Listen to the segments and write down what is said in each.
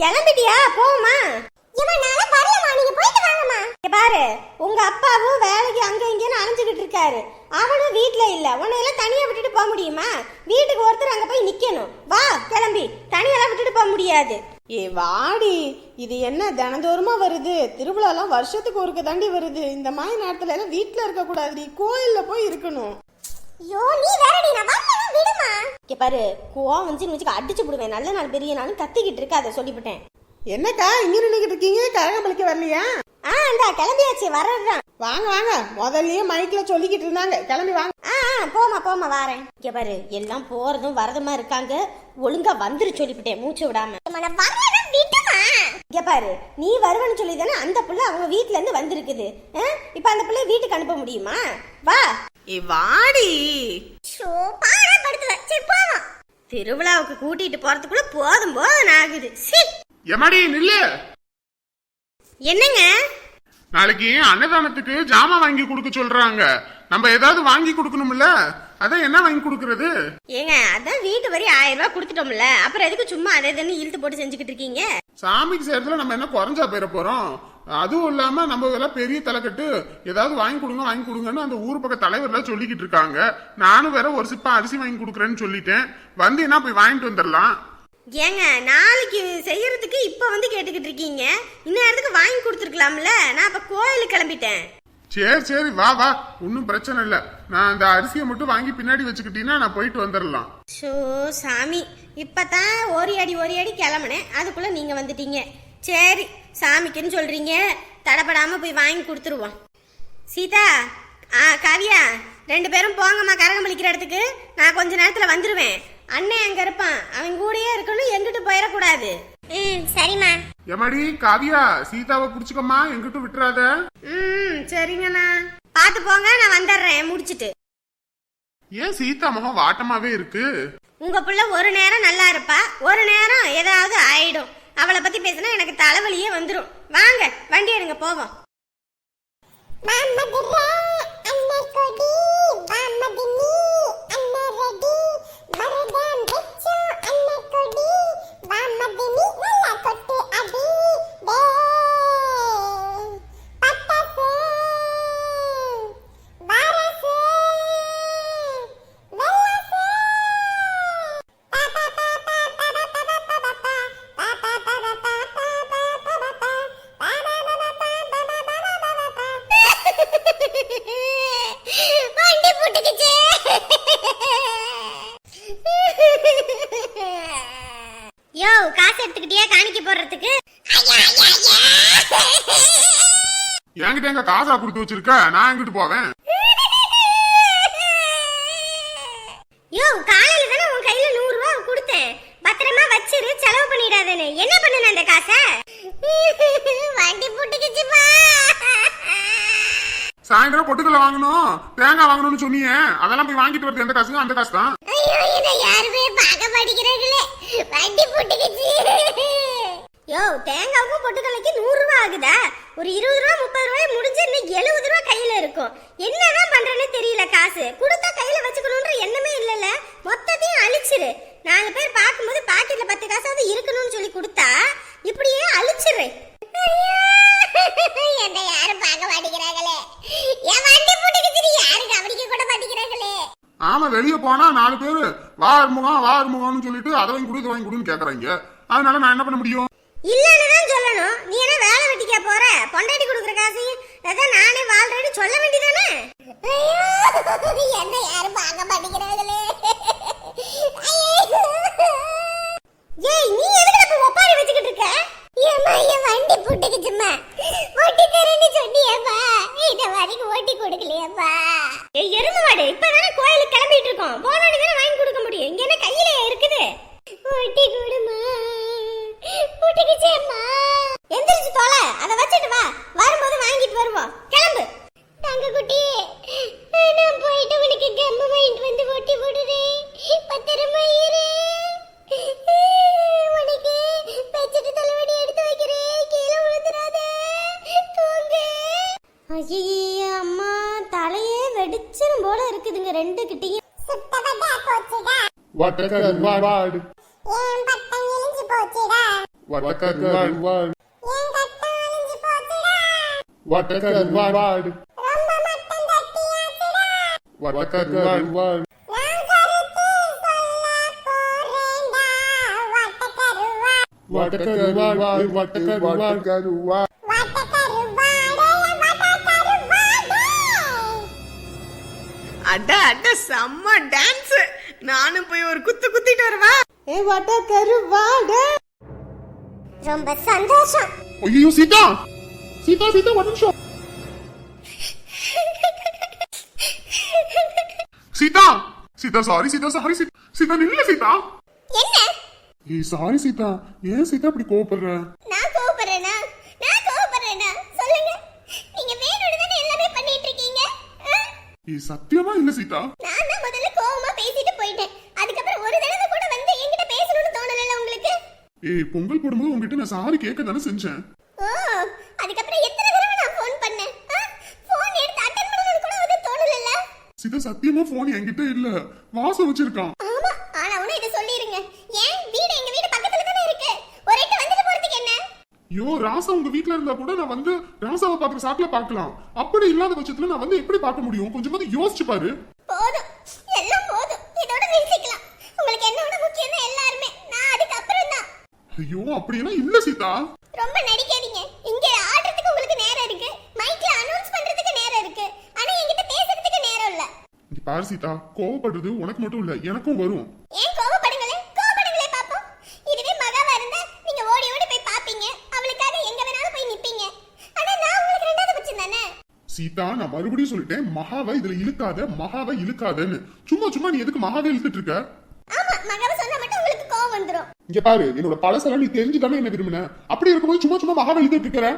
கிளம்பிட்டியா? போமா பாரு உங்க அப்பாவும் வேலைக்கு அங்க இங்கன்னு அலைஞ்சுக்கிட்டு இருக்காரு. அவனும் வீட்ல இல்ல. உன்னை எல்லாம் தனியா விட்டுட்டு போக முடியுமா? வீட்டுக்கு ஒருத்தர் அங்க போய் நிக்கணும். வா கிளம்பி. தனியெல்லாம் விட்டுட்டு போக முடியாது. ஏ வாடி. இது என்ன தினந்தோறுமா வருது? திருவிழாலாம் வருஷத்துக்கு ஒருக்க தாண்டி வருது. இந்த மாதிரி நேரத்துல எல்லாம் வீட்டுல இருக்க கூடாதுடி கோயில்ல போய் இருக்கணும். ஐயோ நீ வேறடி. நான் இங்க பாரு கோவம் வந்து வச்சுக்க அடிச்சு விடுவேன் நல்ல நாள் பெரிய நாளும் கத்திக்கிட்டு இருக்காத சொல்லிவிட்டேன். என்னக்கா இங்க நின்னுகிட்டு இருக்கீங்க? கரகம்பளிக்க வரலையா? ஆ இந்தா கிளம்பியாச்சு வர்றதுதான் வாங்க வாங்க. முதல்லயே மைக்ல சொல்லிக்கிட்டு இருந்தாங்க. கிளம்பி வாங்க. ஆ ஆ, போமா போமா வாரேன். இங்க பாரு எல்லாம் போறதும் வரதுமா இருக்காங்க. ஒழுங்கா வந்துரு சொல்லிவிட்டேன் மூச்சு விடாம. இங்க பாரு நீ வருவன்னு சொல்லி தானே அந்த புள்ள அவங்க வீட்ல இருந்து வந்திருக்குது? இப்ப அந்த பிள்ளை வீட்டுக்கு அனுப்ப முடியுமா? வா. ஏ வாடி. திருவிழாவுக்கு கூட்டிட்டு போறதுக்குள்ள போதும் போதும் ஆகுது. சீ. எம்மாடி நில்லு. என்னங்க? நாளைக்கு அன்னதானத்துக்கு ஜாமான் வாங்கி கொடுக்க சொல்றாங்க. நம்ம ஏதாவது வாங்கி கொடுக்கணும்ல? அதான் என்ன வாங்கி கொடுக்கறது? ஏங்க அதான் வீட்டு வரி ஆயிரம் ரூபாய் கொடுத்துட்டோம்ல. அப்புறம் எதுக்கு சும்மா அதை இதுன்னு இழுத்து போட்டு செஞ்சுக்கிட்டு இருக்கீங்க? சாமிக்கு செய்யறதுல நம்ம என்ன குறைஞ்சா போயிட போறோம்? அதுவும் இல்லாம நம்ம இதெல்லாம் பெரிய தலைக்கட்டு. ஏதாவது வாங்கி கொடுங்க வாங்கி கொடுங்கன்னு அந்த ஊர் பக்க தலைவர்லாம் சொல்லிக்கிட்டு இருக்காங்க. நானும் வேற ஒரு சிப்பா அரிசி வாங்கி கொடுக்குறேன்னு சொல்லிட்டேன். வந்தீங்கன்னா போய் வாங்கிட்டு வந்துடலாம்? ஏங்க நாளைக்கு செய்யறதுக்கு இப்ப வந்து கேட்டுக்கிட்டு இருக்கீங்க. இந்நேரத்துக்கு வாங்கி கொடுத்துருக்கலாம்ல. நான் அப்ப கோயிலுக்கு கிளம்பிட்டேன். சரி சரி வா வா. ஒன்றும் பிரச்சனை இல்லை. நான் அந்த அரிசியை மட்டும் வாங்கி பின்னாடி வச்சுக்கிட்டீங்கன்னா நான் போயிட்டு வந்துடலாம். ஷோ சாமி. இப்பதான் ஒரு அடி ஒரு அடி கிளம்புனேன். அதுக்குள்ள நீங்க வந்துட்டீங்க. சரி. சாமிக்குன்னு சொல்றீங்க. தடப்படாம போய் வாங்கி கொடுத்துருவோம். சீதா ஆ காவியா ரெண்டு பேரும் போங்கம்மா கரகம் பலிக்கிற இடத்துக்கு. நான் கொஞ்ச நேரத்துல வந்துருவேன். அண்ணன் அங்க இருப்பான்? அவன் கூடயே இருக்கணும் எங்கிட்டு போயிடக்கூடாது. ம் சரிம்மா. எம்மாடி காவியா சீதாவை புடிச்சுக்கம்மா எங்கிட்டும் விட்டுறாத. ம் சரிங்கண்ணா. பார்த்து போங்க நான் வந்துடுறேன் முடிச்சிட்டு. ஏன் சீதா முகம் வாட்டமாவே இருக்கு? உங்க புள்ள ஒரு நேரம் நல்லா இருப்பா ஒரு நேரம் ஏதாவது ஆயிடும். அவளை பத்தி பேசினா எனக்கு தலைவலியே வந்துடும் வாங்க வண்டி எடுங்க போவோம். வண்டி என்கிட்ட எங்க காசா கொடுத்து வச்சிருக்க? நான் எங்கிட்டு போவேன்? யோ காலையில தானே உன் கையில நூறு ரூபாய் கொடுத்தேன். பத்திரமா வச்சிரு செலவு பண்ணிடாதேன்னு. என்ன பண்ணுன அந்த காசை? வண்டி புட்டுக்குச்சுப்பா. சாயந்தரம் பொட்டுக்கல வாங்கணும் தேங்காய் வாங்கணும்னு சொன்னீங்க அதெல்லாம் போய் வாங்கிட்டு வரது எந்த காசுங்க அந்த காசு தான் ஐயோ இதை யாருமே பார்க்க மாட்டேங்கிறாங்களே. வண்டி போட்டுக்கிச்சு. யோ தேங்காவுக்கும் பொட்டுக்கல்லைக்கு நூறு ரூபா ஆகுதா? ஒரு இருபது ரூபா முப்பது ரூபாய் முடிஞ்சு இன்னும் எழுபது ரூபா கையில இருக்கும். என்னதான் பண்றேன்னு தெரியல காசு. கொடுத்தா கையில வச்சுக்கணும்ன்ற எண்ணமே இல்லைல்ல. மொத்தத்தையும் அழிச்சிரு. நாலு பேர் பார்க்கும்போது பாக்கெட்ல பத்து காசாவது இருக்கணும்னு சொல்லி கொடுத்தா இப்படியே அழிச்சிரு. என்ன யாரும் பார்க்க மாட்டேங்கிறாங்களே? என் வண்டி போட்டுக்கிட்டு யாரும் கவனிக்க கூட மாட்டேங்கிறாங்களே? ஆமா வெளியே போனா நாலு பேரு வா அறுமுகம் வா அறுமுகம்னு சொல்லிட்டு அதை வாங்கி கொடு இதை வாங்கி கொடுன்னு கேக்குறாங்க. அதனால நான் என்ன பண்ண முடியும் இல்லன்னு தான் சொல்லணும் நீ என்ன வேலை வெட்டிக்க போற பொண்டாட்டி கொடுக்குற காசையும் அதான் நானே வாழ்றேன்னு சொல்ல வேண்டியதானே? என்ன யாரும் பார்க்க மாட்டேங்கிறாங்க. வாடு. ஏன் பட்டம் இழிஞ்சு போச்சுடா. வட்டக்கருவாடு வட்டக்கருவாடு வட்டக்கருவாடு வட்டக்கருவாடு வட்டக்கருவாடு அட அட செம்ம டான்ஸ் நானும் போய் ஒரு குத்து குத்திட்டு வரவா? ஏ வட்ட கருவாட ரொம்ப சந்தோஷம். ஐயோ சீதா! சீதா சீதா ஒரு நிமிஷம். சீதா! சீதா சாரி சீதா சாரி சீதா சீதா நில்ல சீதா. என்ன? ஏய் சாரி சீதா. ஏன் சீதா இப்படி கோவப்படுற? நான் கோவப்படுறேனா? நான் கோவப்படுறேனா? சொல்லுங்க. நீங்க வேணும்னு தானே எல்லாமே பண்ணிட்டு இருக்கீங்க? ஏய் சத்தியமா இல்ல சீதா. நான் தான் பேசிட்டு போயிட்டேன். அதுக்கப்புறம் ஒரு தடவை கூட வந்து என்கிட்ட பேசணும்னு தோணல உங்களுக்கு? ஏய் பொங்கல் போடும்போது உங்ககிட்ட நான் சாரி கேட்க தானே செஞ்சேன். ஓ அதுக்கப்புறம் எத்தனை தடவை நான் ஃபோன் பண்ணேன்? ஃபோன் எடுத்து அட்டன் பண்ணணும்னு கூட வந்து தோணல சீதா சத்தியமா போன் என்கிட்ட இல்ல. வாசம் வச்சிருக்கான். ஆமா ஆனா உன இதை சொல்லிருங்க. ஏன்? வீடு எங்க வீடு பக்கத்துல தானே இருக்கு. ஒரு எட்டு வந்துட்டு போறதுக்கு என்ன? ஐயோ ராசா உங்க வீட்ல இருந்தா கூட நான் வந்து ராசாவை பாக்குற சாக்குல பார்க்கலாம். அப்படி இல்லாத பட்சத்துல நான் வந்து எப்படி பார்க்க முடியும்? கொஞ்சமாவது யோசிச்சு பாரு போதும் எல்லாம் போதும் இதோட நிறுத்திக்கலாம் உங்களுக்கு என்னோட முக்கியம் தான் எல்லாருமே நான் அதுக்கப்புறம் தான் ஐயோ அப்படியெல்லாம் இல்ல சீதா. ரொம்ப நடிக்காதீங்க. இங்க ஆடுறதுக்கு உங்களுக்கு நேரம் இருக்கு. மைக்ல அனௌன்ஸ் பண்றதுக்கு நேரம் இருக்கு. ஆனா என்கிட்ட பேசுறதுக்கு நேரம் இல்ல. இங்க பாரு சீதா கோவப்படுறது உனக்கு மட்டும் இல்ல எனக்கும் வரும். ஏன் கோவப்படுங்களே? கோவப்படுங்களே பாப்போம். இதுவே மகாவா இருந்தா நீங்க ஓடி ஓடி போய் பாப்பீங்க. அவளுக்காக எங்க வேணாலும் போய் நிப்பீங்க. ஆனா நான் உங்களுக்கு ரெண்டாவது பட்சம் தானே? சீதா நான் மறுபடியும் சொல்லிட்டேன் மகாவை இதுல இழுக்காத மகாவை இழுக்காதன்னு. சும்மா சும்மா நீ எதுக்கு மகாவை இழுத்துட்டு இருக்க? ஆமா மகாவை இங்க பாரு என்னோட பழசெல்லாம் நீ தெரிஞ்சுதானே என்ன விரும்பின? அப்படி இருக்கும்போது சும்மா சும்மா மகா எழுதிட்டு இருக்கிறேன்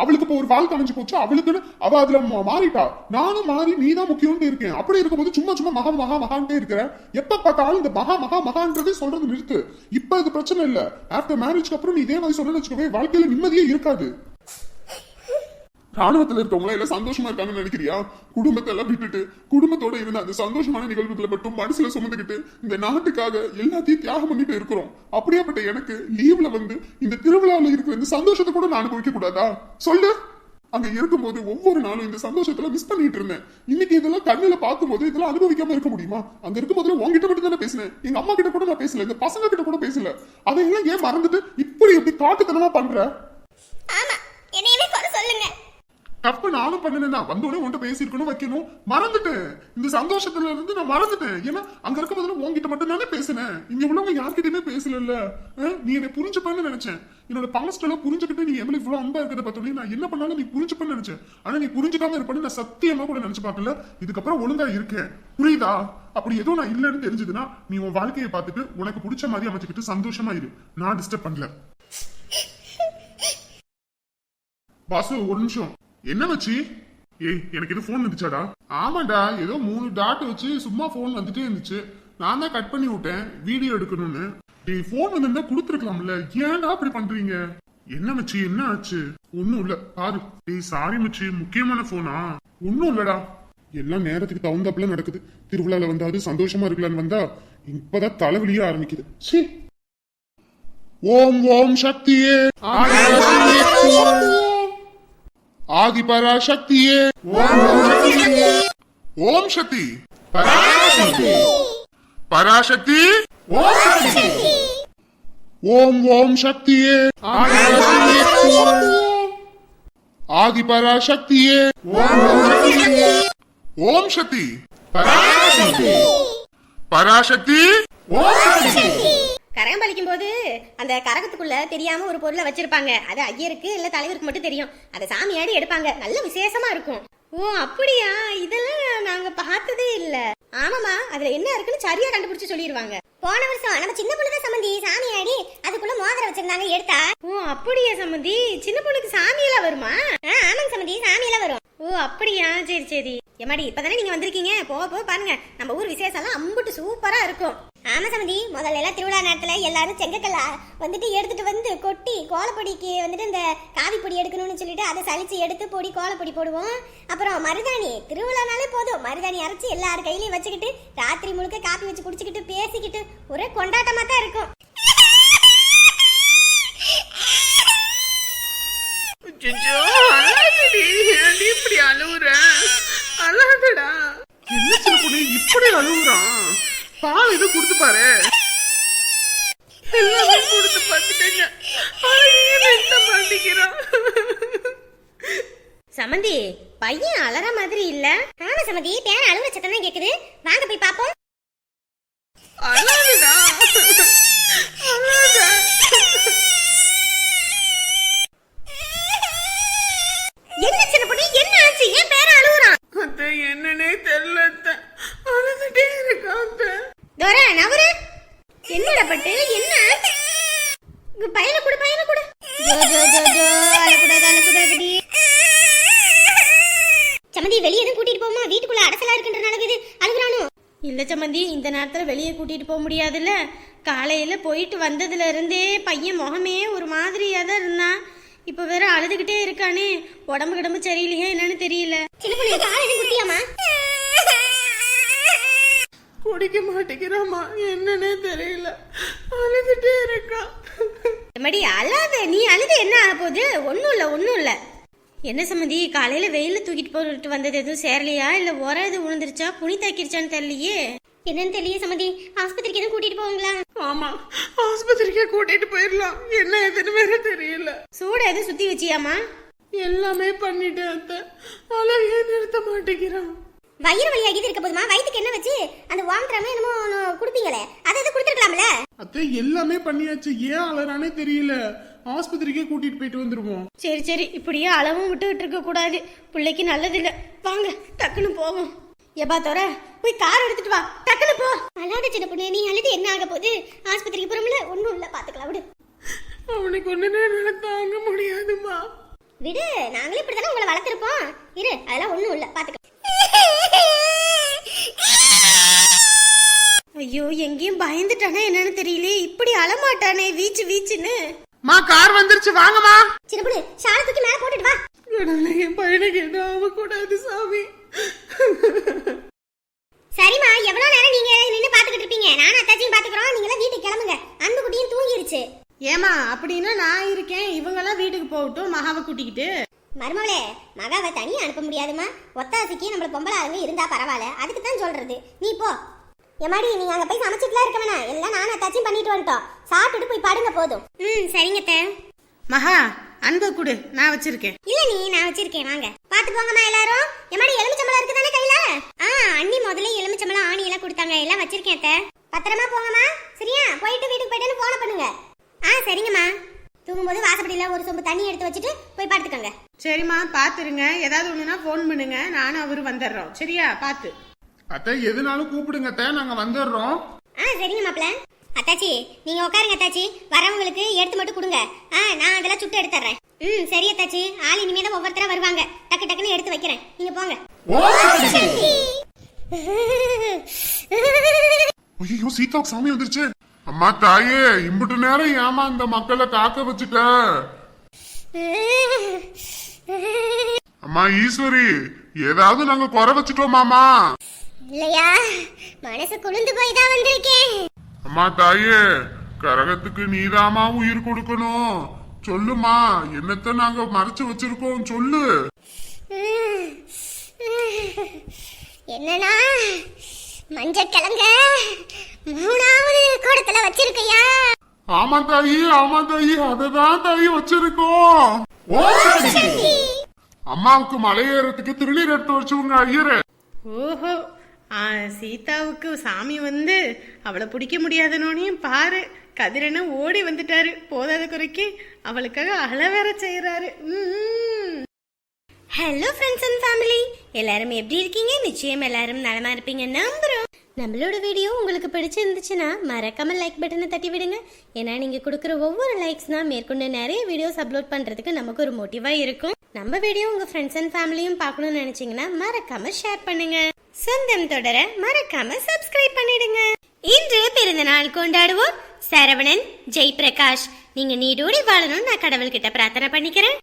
அவளுக்கு இப்போ ஒரு வாழ்க்கை அமைஞ்சு போச்சு அவளுக்குன்னு அவ அதுல மாறிட்டா. நானும் மாறி நீ தான் முக்கியம்னு இருக்கேன். அப்படி இருக்கும்போது சும்மா சும்மா மகா மகா மகான்ட்டே இருக்கிறேன் எப்ப பார்த்தாலும் இந்த மகா மகா மகான்றதே சொல்றது நிறுத்து. இப்ப இது பிரச்சனை இல்ல. ஆஃப்டர் மேரேஜ்க்கு அப்புறம் நீ இதே மாதிரி சொல்றேன்னு வச்சுக்கவே வாழ்க்கையில நிம்மதியே இருக்காது. ராணுவத்துல இருக்கவங்களா எல்லாம் சந்தோஷமா இருக்காங்கன்னு நினைக்கிறியா? குடும்பத்தை எல்லாம் விட்டுட்டு குடும்பத்தோட இருந்த அந்த சந்தோஷமான நிகழ்வுகளை மட்டும் மனசுல சுமந்துக்கிட்டு இந்த நாட்டுக்காக எல்லாத்தையும் தியாகம் பண்ணிட்டு இருக்கிறோம். அப்படியாப்பட்ட எனக்கு லீவ்ல வந்து இந்த திருவிழாவில் இருக்கிற இந்த சந்தோஷத்தை கூட நான் அனுபவிக்க கூடாதா? சொல்லு. அங்க இருக்கும்போது ஒவ்வொரு நாளும் இந்த சந்தோஷத்துல மிஸ் பண்ணிட்டு இருந்தேன். இன்னைக்கு இதெல்லாம் கண்ணில பார்க்கும்போது இதெல்லாம் அனுபவிக்காம இருக்க முடியுமா? அங்க இருக்கும்போது உங்ககிட்ட மட்டும் தானே பேசினேன். எங்க அம்மா கிட்ட கூட நான் பேசல இந்த பசங்க கிட்ட கூட பேசல. அதையெல்லாம் ஏன் மறந்துட்டு இப்படி எப்படி காட்டுத்தனமா பண்ற? ஆமா என்னையவே சொல்லுங்க. தப்பு நானும் பண்ணினேன் வந்த உடனே உன்கிட்ட பேசியிருக்கணும் வைக்கணும். மறந்துட்டேன். இந்த சந்தோஷத்துல இருந்து நான் மறந்துட்டேன். ஏன்னா அங்க இருக்கும் போதுல உன்கிட்ட மட்டும் தானே பேசினேன். இங்க உள்ளவங்க யார்கிட்டயுமே பேசல நீ என்னை புரிஞ்சுப்பான்னு நினைச்சேன். என்னோட பாஸ்ட் எல்லாம் புரிஞ்சுக்கிட்டு நீ எவ்வளவு இவ்வளவு அன்பா இருக்கிறத பார்த்தோன்னே நான் என்ன பண்ணாலும் நீ புரிஞ்சுப்பேன்னு நினைச்சேன். ஆனா நீ புரிஞ்சுக்காம இருப்பேன்னு நான் சத்தியமா கூட நினைச்சு பார்க்கல. இதுக்கப்புறம் ஒழுங்கா இருக்கேன் புரியுதா? அப்படி எதுவும் நான் இல்லைன்னு தெரிஞ்சதுன்னா நீ உன் வாழ்க்கையை பார்த்துட்டு உனக்கு பிடிச்ச மாதிரி அமைச்சுக்கிட்டு சந்தோஷமா இரு. நான் டிஸ்டர்ப் பண்ணல. பாசு ஒரு நிமிஷம். என்ன வச்சு ஏய் எனக்கு எது ஃபோன் வந்துச்சாடா ஆமாடா ஏதோ மூணு டாட் வச்சு சும்மா ஃபோன் வந்துட்டே இருந்துச்சு நான் தான் கட் பண்ணி விட்டேன் வீடியோ எடுக்கணும்னு டேய் ஃபோன் வந்திருந்தா கொடுத்துருக்கலாம்ல ஏன்டா அப்படி பண்றீங்க என்ன மச்சி என்ன ஆச்சு ஒண்ணும் இல்ல பாரு டேய் சாரி மச்சி முக்கியமான போனா ஒண்ணும் இல்லடா எல்லாம் நேரத்துக்கு தகுந்தாப்புல நடக்குது திருவிழால வந்தாவது சந்தோஷமா இருக்கலான்னு வந்தா இப்பதான் தலைவலியே ஆரம்பிக்குது சீ ஓம் ஓம் சக்தியே ஆதி பராசக்தியே ஓம் சக்தி பராசக்தி பராசக்தி ஓம் சக்தி ஓம் ஓம் சக்தியே ஆதி பராசக்தியே ஓம் சக்தி கரகம் பழிக்கும் போது அந்த கரகத்துக்குள்ள தெரியாம ஒரு பொருளை வச்சிருப்பாங்க. அது ஐயருக்கு இல்ல தலைவருக்கு மட்டும் தெரியும். அதை சாமியாடி எடுப்பாங்க. நல்ல விசேஷமா இருக்கும். ஓ அப்படியா? இதெல்லாம் நாங்க பார்த்ததே இல்ல. ஆமாமா அதுல என்ன இருக்குன்னு சரியா கண்டுபிடிச்சு சொல்லிடுவாங்க போன வருஷம் நம்ம சின்ன பொண்ணுதான் சம்மந்தி சாமியாடி அதுக்குள்ள மோதிரம் வச்சிருந்தாங்க எடுத்தா? ஓ அப்படியா சம்மந்தி? சின்ன பொண்ணுக்கு சாமியெல்லாம் வருமா? ஆமாங்க சம்மந்தி சாமியெல்லாம் வரும். ஓ அப்படியா? சரி சரி. எம்மாடி இப்பதானே நீங்க வந்திருக்கீங்க? போக போக பாருங்க. நம்ம ஊர் விசேஷம் எல்லாம் அம்புட்டு சூப்பரா இருக்கும். ஆமா சமதி முதல்ல எல்லாம் திருவிழா நேரத்துல எல்லாரும் செங்கக்கல்ல வந்துட்டு எடுத்துட்டு வந்து கொட்டி கோலப்பொடிக்கு வந்துட்டு இந்த காவி பொடி எடுக்கணும்னு சொல்லிட்டு அதை சலிச்சு எடுத்து பொடி கோலப்பொடி போடுவோம். அப்புறம் மருதாணி. திருவிழானாலே போதும். மருதாணி அரைச்சு எல்லார் கையிலயும் வச்சுக்கிட்டு ராத்திரி முழுக்க காப்பி வச்சு குடிச்சுக்கிட்டு பேசிக்கிட்டு ஒரே கொண்டாட்டமா தான் இருக்கும். இப்படி அழுவுற? அழாதடா. என்ன சின்ன பொண்ணு இப்படி பால் எதுவும் கொடுத்து பாரு. எல்லாமே கொடுத்து பார்த்துட்டேங்க. சமந்தி பையன் அலற மாதிரி இல்ல. ஆமா சமந்தி பேர் அழுவ சத்தம் தான் கேக்குது. வாங்க போய் பாப்போம். அழகுடா அழாத. என்ன சின்ன பொண்ணு? என்ன ஆச்சு? ஏன் பேர அழுகுறான்? அத்தை என்னன்னே தெரியல அத்தை. அழுதுட்டே இருக்கான் அத்தை. தோரா நவரு. என்னடா பட்டு? என்ன ஆச்சு? இங்க பையனை கொடு பையனை கொடு. ஜோ ஜோ ஜோ ஜோ அழக்கூடாது அழக்கூடாதுடி சமதி வெளியே எதுவும் கூட்டிட்டு போமா? வீட்டுக்குள்ள அடசலா இருக்குன்றனால இது அழுகுறானோ? இல்ல சம்மந்தி இந்த நேரத்துல வெளியே கூட்டிட்டு போக முடியாதுல்ல. காலையில போயிட்டு வந்ததுல இருந்தே பையன் முகமே ஒரு மாதிரியா தான் இருந்தான். இப்ப வேற அழுதுகிட்டே இருக்கானே. உடம்பு கிடம்பு சரியில்லையா என்னன்னு தெரியல. சின்ன எதுவும் குடியாமா குடிக்க மாட்டேங்கிறாமா என்னன்னே தெரியல. அழுதுட்டே இருக்கான் மடி அழாத. நீ அழுது என்ன ஆக போகுது? ஒன்றும் இல்லை ஒன்றும் இல்லை. என்ன சம்மந்தி காலையில வெயில தூக்கிட்டு போட்டு வந்தது எதுவும் சேரலையா? இல்ல உர எதுவும் விழுந்துருச்சா புனி தாக்கிருச்சான்னு தெரியலையே. என்னன்னு தெரியல சமதி ஆஸ்பத்திரிக்கு எதுவும் கூட்டிட்டு போவீங்களா? ஆமா ஆஸ்பத்திரிக்கே கூட்டிட்டு போயிடலாம் என்ன எதுன்னு வேற தெரியல. சூட எதுவும் சுத்தி வச்சியாமா? எல்லாமே பண்ணிட்டேன் அத்தை. அழகே நிறுத்த மாட்டேங்கிறான். வயிறு வலியாகி இருக்க போதுமா? வயிற்றுக்கு என்ன வச்சு? அந்த வாங்குறாம என்னமோ கொடுப்பீங்களே? அதை எதுவும் கொடுத்துருக்கலாம்ல? அத்தை எல்லாமே பண்ணியாச்சு. ஏன் அழறானே தெரியல. ஆஸ்பத்திரிக்கே கூட்டிட்டு போயிட்டு வந்துருவோம். சரி சரி. இப்படியே அளவும் விட்டு இருக்க கூடாது. பிள்ளைக்கு நல்லது இல்ல வாங்க டக்குன்னு போவோம். ஏப்பா தோற. போய் கார் எடுத்துட்டு வா. டக்குன்னு போ. அழாத சின்ன பொண்ணு. நீ அழுது என்ன ஆக போகுது? ஆஸ்பத்திரிக்கு போறோம்ல ஒண்ணும் இல்ல பாத்துக்கலாம் விடு. அவனுக்கு என்னால தாங்க முடியாதுமா விடு. நாங்களே இப்படித்தானே உங்களை வளர்த்துருப்போம். இரு அதெல்லாம் ஒண்ணும் இல்ல பாத்துக்கலாம். ஐயோ எங்கேயும் பயந்துட்டானே என்னன்னு தெரியல இப்படி அழமாட்டானே வீச்சு வீச்சுன்னு. மா கார் வந்துருச்சு வாங்கம்மா. சின்ன பொண்ணு ஷாலை தூக்கி மேல போட்டுட்டு வா. கடவுளே, என் பையனுக்கு எதுவும் ஆகக்கூடாது சாமி. சரிம்மா எவ்வளவு நேரம் நீங்க நின்னு பாத்துக்கிட்டு இருப்பீங்க? நானும் அத்தாச்சியும் பாத்துக்கிறோம் நீங்க எல்லாம் வீட்டுக்கு கிளம்புங்க. அன்பு குட்டியும் தூங்கிருச்சு. ஏமா அப்படின்னா நான் இருக்கேன். இவங்கெல்லாம் வீட்டுக்கு போகட்டும் மகாவை கூட்டிக்கிட்டு. மருமவளே மகாவை தனியா அனுப்ப முடியாதுமா ஒத்தாசிக்கு நம்மள பொம்பளை ஆளுங்க இருந்தா பரவாயில்ல. அதுக்கு தான் சொல்றது. நீ போ. எம்மாடி நீங்க அங்க போய் சமைச்சிட்டுலாம் இருக்க வேணாம். எல்லாம் நானும் அத்தாச்சியும் பண்ணிட்டு வந்துட்டோம். சாப்பிட்டுட்டு போய் படுங்க போதும். ம் சரிங்க. மகா அன்பை கொடு நான் வச்சிருக்கேன். இல்ல நீ நான் வச்சிருக்கேன் வாங்க. பாத்து போங்கம்மா எல்லாரும். எம்மாடி எலுமிச்சம்பளம் இருக்கு தானே கையில? ஆ அண்ணி முதல்ல எலுமிச்சம்பளம் ஆணி எல்லாம் கொடுத்தாங்க. எல்லாம் வச்சிருக்கேன் அத்தை. பத்திரமா போங்கம்மா. சரியா? போயிட்டு வீட்டுக்கு போயிட்டு போன பண்ணுங்க. ஆ சரிங்கம்மா. தூங்கும்போது வாசப்படியில ஒரு சொம்பு தண்ணி எடுத்து வச்சுட்டு போய் படுத்துக்கோங்க சரிம்மா பாத்துருங்க ஏதாவது ஒண்ணுனா ஃபோன் பண்ணுங்க. நானும் அவரு வந்துடுறோம். சரியா? பாத்து அத்தை எதுனாலும் கூப்பிடுங்க அத்தை. நாங்க வந்துடுறோம். ஆ சரிங்க மாப்பிள்ள. அத்தாச்சி நீங்க உட்காருங்க அத்தாச்சி. வரவங்களுக்கு எடுத்து மட்டும் கொடுங்க. ஆ நான் அதெல்லாம் சுட்டு எடுத்துறேன் ம் சரி அத்தாச்சி. ஆள் இனிமே தான் ஒவ்வொருத்தரா வருவாங்க. டக்கு டக்குன்னு எடுத்து வைக்கிறேன். நீங்க போங்க. ஐயோ சீதாவுக்கு சாமி வந்துருச்சு. அம்மா தாயே இம்புட்டு நேரம் ஏமா இந்த மக்களை காக்க வச்சுட்ட? அம்மா ஈஸ்வரி ஏதாவது நாங்க குறை வச்சுட்டோமாமா இல்லையா? மனசு குளிர்ந்து போய் தான் வந்திருக்கேன். அம்மா தாயே கரகத்துக்கு நீதாம்மா உயிர் கொடுக்கணும். சொல்லுமா என்னத்த நாங்க மறைச்சு வச்சிருக்கோம் சொல்லு. என்னன்னா மஞ்சள் கிழங்க மூணாவது கூடத்துல வச்சிருக்கையா? ஆமா தாயி ஆமா தாயி அததான் தாயி வச்சிருக்கோம். ஓ அம்மாவுக்கு மலையேறதுக்கு திருநீர் எடுத்து வச்சுங்க ஐயரு. ஓஹோ சீதாவுக்கு சாமி வந்து அவளை பிடிக்க முடியாதனோனையும் பாரு. கதிரனை ஓடி வந்துட்டாரு. போதாத குறைக்கு அவளுக்காக அழ வேற செய்யறாரு ஹலோ ஃப்ரெண்ட்ஸ் அண்ட் ஃபேமிலி எல்லாரும் எப்படி இருக்கீங்க? நிச்சயம் எல்லாரும் நலமா இருப்பீங்க. நம்புறோம். நம்மளோட வீடியோ உங்களுக்கு பிடிச்சிருந்துச்சுன்னா மறக்காம லைக் பட்டனை தட்டி விடுங்க ஏன்னா நீங்க கொடுக்குற ஒவ்வொரு லைக்ஸ் தான் மேற்கொண்டு நிறைய வீடியோஸ் அப்லோட் பண்றதுக்கு நமக்கு ஒரு மோட்டிவா இருக்கும். நம்ம வீடியோ உங்க ஃப்ரெண்ட்ஸ் அண்ட் ஃபேமிலியும் பார்க்கணும்னு நினைச்சீங்கன்னா மறக்காம ஷேர் பண்ணுங்க. சொந்தம் தொடர மறக்காம சப்ஸ்கிரைப் பண்ணிடுங்க. இன்று பிறந்த நாள் கொண்டாடுவோம். சரவணன் ஜெய் பிரகாஷ் நீங்க நீடோடி வாழணும்னு நான் கடவுள்கிட்ட பிரார்த்தனை பண்ணிக்கிறேன்.